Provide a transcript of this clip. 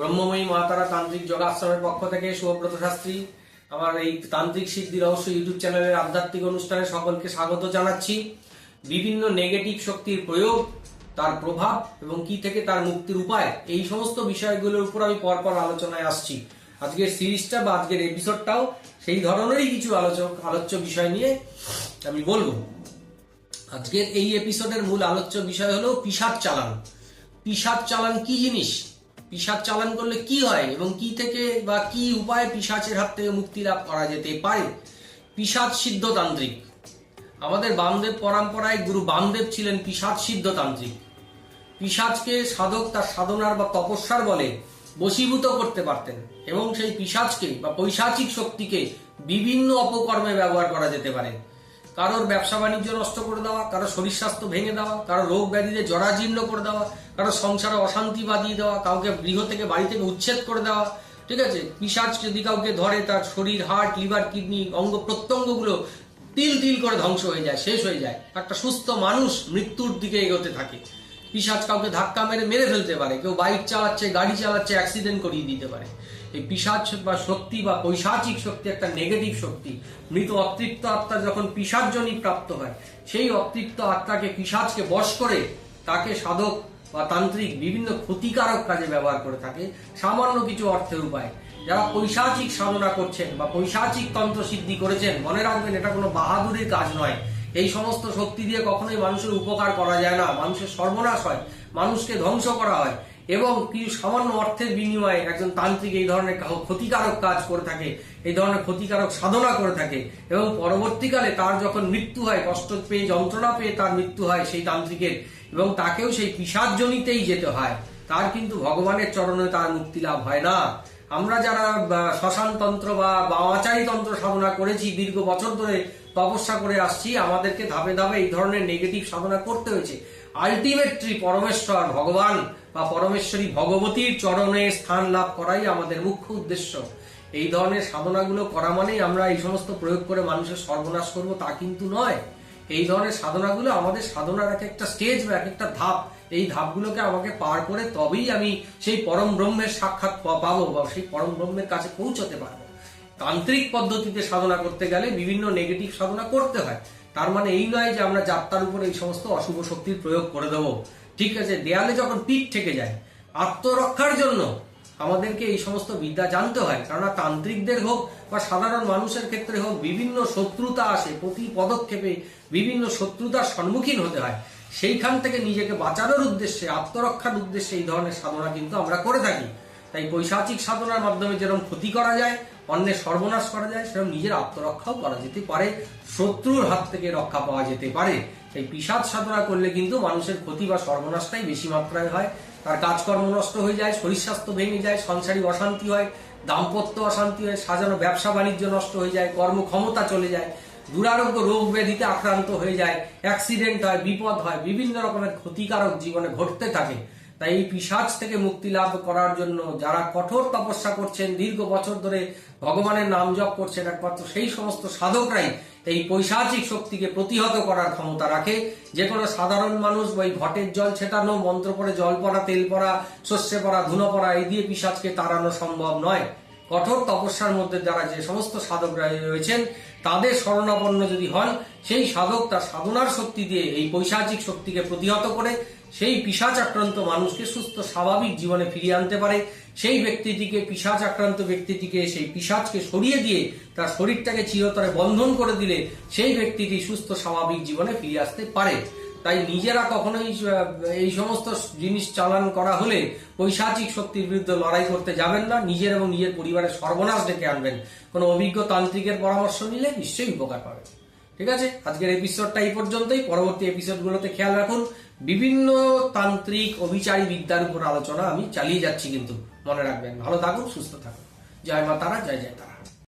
ব্রহ্মময়ী মাতারা তান্ত্রিক যোগাশ্রমের পক্ষ থেকে শুভব্রত শাস্ত্রী, আমার এই তান্ত্রিক সিদ্ধি রহস্য ইউটিউব চ্যানেলের আধ্যাত্মিক অনুষ্ঠানে সকলকে স্বাগত জানাচ্ছি। বিভিন্ন নেগেটিভ শক্তির প্রয়োগ, তার প্রভাব এবং কি থেকে তার মুক্তির উপায়, এই সমস্ত বিষয়গুলোর উপর আমি পরপর আলোচনায় আসছি। আজকের সিরিজটা বা আজকের এপিসোডটাও সেই ধরনেরই কিছু আলোচক আলোচ্য বিষয় নিয়ে আমি বলব। আজকের এই এপিসোডের মূল আলোচ্য বিষয় হলো পিসাদ চালান। পিসাদ চালান কি জিনিস? পিসাদ চালান করলে কি হয় এবং কি থেকে বা কি উপায়ে পিসাচের হাত থেকে মুক্তি লাভ করা যেতে পারে? পিসাদ সিদ্ধতান্ত্রিক। আমাদের বামদেব পরম্পরায় গুরু বামদেব ছিলেন পিসাদ সিদ্ধতান্ত্রিক। পিসাজকে সাধক তার সাধনার বা তপস্যার বলে বশীভূত করতে পারতেন এবং সেই পিসাজকে বা পৈশাচিক শক্তিকে বিভিন্ন অপকর্মে ব্যবহার করা যেতে পারে। কারোর ব্যবসা বাণিজ্য নষ্ট করে দেওয়া কারও শরীর স্বাস্থ্য ভেঙে দেওয়া কারও রোগ ব্যাধিতে জরাজীর্ণ করে দেওয়া কারও সংসারে অশান্তি বাঁধিয়ে দেওয়া, কাউকে গৃহ থেকে বাড়ি থেকে উচ্ছেদ করে দেওয়া, ঠিক আছে? পিসাজ যদি কাউকে ধরে, তার শরীর, হার্ট, লিভার, কিডনি, অঙ্গ প্রত্যঙ্গগুলো তিল তিল করে ধ্বংস হয়ে যায়, শেষ হয়ে যায়। একটা সুস্থ মানুষ মৃত্যুর দিকে এগোতে থাকে। পিসাজ কাউকে ধাক্কা মেরে মেরে ফেলতে পারে, কেউ বাইক চালাচ্ছে, গাড়ি চালাচ্ছে অ্যাক্সিডেন্ট করিয়ে দিতে পারে। এই পিসাজ বা শক্তি বা পৈশাচিক শক্তি একটা নেগেটিভ শক্তি। মৃত অতৃপ্ত আত্মা যখন পিসার্জনী প্রাপ্ত হয়, সেই অতৃপ্ত আত্মাকে পিসাজকে বশ করে তাকে সাধক বা তান্ত্রিক বিভিন্ন ক্ষতিকারক কাজে ব্যবহার করে থাকে। সামান্য কিছু অর্থের উপায়। যারা পৈশাচিক সাধনা করছেন বা পৈশাচিক তন্ত্র সিদ্ধি করেছেন, মনে রাখবেন এটা কোনো বাহাদুরের কাজ নয়। এই সমস্ত শক্তি দিয়ে কখনোই মানুষের উপকার করা যায় না। মানুষের সর্বনাশ হয়। মানুষকে ধ্বংস করা হয়। এবং কিছু সামান্য অর্থের বিনিময়ে একজন তান্ত্রিক এই ধরনের ক্ষতিকারক কাজ করে থাকে এই ধরনের ক্ষতিকারক সাধনা করে থাকে এবং পরবর্তীকালে তার যখন মৃত্যু হয় কষ্ট পেয়ে যন্ত্রণা পেয়ে তার মৃত্যু হয় সেই তান্ত্রিকের এবং তাকেও সেই পিসাজনিতেই যেতে হয় তার কিন্তু ভগবানের চরণে তার মুক্তি লাভ হয় না। আমরা যারা বা, শ্মশান তন্ত্র বা বামাচারী তন্ত্র সাধনা করেছি দীর্ঘ বছর ধরে তপস্যা করে আসছি আমাদেরকে ধাপে ধাপে এই ধরনের নেগেটিভ সাধনা করতে হয়েছে। আলটিমেটলি পরমেশ্বর, ভগবান বা পরমেশ্বরী ভগবতীর চরণে স্থান লাভ করাই আমাদের মুখ্য উদ্দেশ্য। এই ধরনের সাধনাগুলো করা মানেই আমরা এই সমস্ত প্রয়োগ করে মানুষের সর্বনাশ করব, তা কিন্তু নয়। এই ধরনের সাধনাগুলো আমাদের সাধনার এক একটা স্টেজ বা এক একটা ধাপ, এই ধাপগুলোকে আমাকে পার করে তবেই আমি সেই পরম ব্রহ্মের সাক্ষাৎ পাবো বা সেই পরম ব্রহ্মের কাছে পৌঁছতে পারব। তান্ত্রিক পদ্ধতিতে সাধনা করতে গেলে বিভিন্ন নেগেটিভ সাধনা করতে হয়। তার মানে এই নয় যে আমরা যাত্রার উপর এই সমস্ত অশুভ শক্তির প্রয়োগ করে দেবো। ঠিক আছে, দেয়ালে যখন পিঠ থেকে যায়, আত্মরক্ষার জন্য আমাদেরকে এই সমস্ত বিদ্যা জানতে হয়। কেননা তান্ত্রিকদের হোক বা সাধারণ মানুষের ক্ষেত্রে হোক, বিভিন্ন শত্রুতা আসে, প্রতি পদক্ষেপে বিভিন্ন শত্রুতার সম্মুখীন হতে হয়। সেইখান থেকে নিজেকে বাঁচানোর উদ্দেশ্যে, আত্মরক্ষার উদ্দেশ্যে এই ধরনের সাধনা কিন্তু আমরা করে থাকি। তাই পৈশাচিক সাধনার মাধ্যমে যেরকম ক্ষতি করা যায়, অন্যের সর্বনাশ করা যায়, সেরকম নিজের আত্মরক্ষাও করা যেতে পারে, শত্রুর হাত থেকে রক্ষা পাওয়া যেতে পারে। এই পিসাদ সাধনা করলে কিন্তু মানুষের ক্ষতি বা সর্বনাশটাই বেশি মাত্রায় হয়। তার কাজকর্ম নষ্ট হয়ে যায়, শরীর স্বাস্থ্য ভেঙে যায়, সংসারিক অশান্তি হয়, দাম্পত্য অশান্তি হয়, সাজানো ব্যবসা বাণিজ্য নষ্ট হয়ে যায়, কর্মক্ষমতা চলে যায়, দুরারোগ্য রোগ ব্যাধিতে আক্রান্ত হয়ে যায়, অ্যাক্সিডেন্ট হয়, বিপদ হয়, বিভিন্ন রকমের ক্ষতিকারক জীবনে ঘটতে থাকে। তাই এই পিসাজ থেকে মুক্তি লাভ করার জন্য যারা কঠোর তপস্যা করছেন, দীর্ঘ বছর ধরে ভগবানের নাম জপ করছেন, একমাত্র সেই সমস্ত সাধকরাই এই পৈশাচিক শক্তিকে প্রতিহত করার ক্ষমতা রাখে। যে কোনো সাধারণ মানুষ এই ঘটের জল ছেটানো, মন্ত্র পড়ে, জল পড়া, তেল পড়া, শস্যে পড়া, ধুনো পড়া, এই দিয়ে পিসাজকে তাড়ানো সম্ভব নয়। কঠোর তপস্যার মধ্যে যারা যে সমস্ত সাধকরা রয়েছেন, তাদের শরণাপন্ন যদি হন, সেই সাধক তার সাধনার শক্তি দিয়ে এই পৈশাচিক শক্তিকে প্রতিহত করে সেই পিসাচ আক্রান্ত মানুষকে সুস্থ, স্বাভাবিক জীবনে ফিরিয়ে আনতে পারে। সেই ব্যক্তিটিকে পিসাচ আক্রান্ত ব্যক্তিটিকে, সেই পিসাচকে সরিয়ে দিয়ে তার শরীরটাকে চিরতরে বন্ধন করে দিলে সেই ব্যক্তিটি সুস্থ, স্বাভাবিক জীবনে ফিরে আসতে পারে। তাই নিজেরা কখনোই এই সমস্ত জিনিস চালান করা হলে পৈশাচিক শক্তির বিরুদ্ধে লড়াই করতে যাবেন না। নিজের এবং নিজের পরিবারের সর্বনাশ ডেকে আনবেন। কোনো অভিজ্ঞ তান্ত্রিকের পরামর্শ নিলে নিশ্চয়ই উপকার পাবেন। ঠিক আছে? আজকের এপিসোডটা এই পর্যন্তই। পরবর্তী এপিসোডগুলোতে খেয়াল রাখুন। বিভিন্ন তান্ত্রিক অভিচারী বিদ্যার উপর আলোচনা আমি চালিয়ে যাচ্ছি কিন্তু। মনে রাখবেন। ভালো থাকুন, সুস্থ থাকুন। জয় মা তারা, জয় জয় তারা।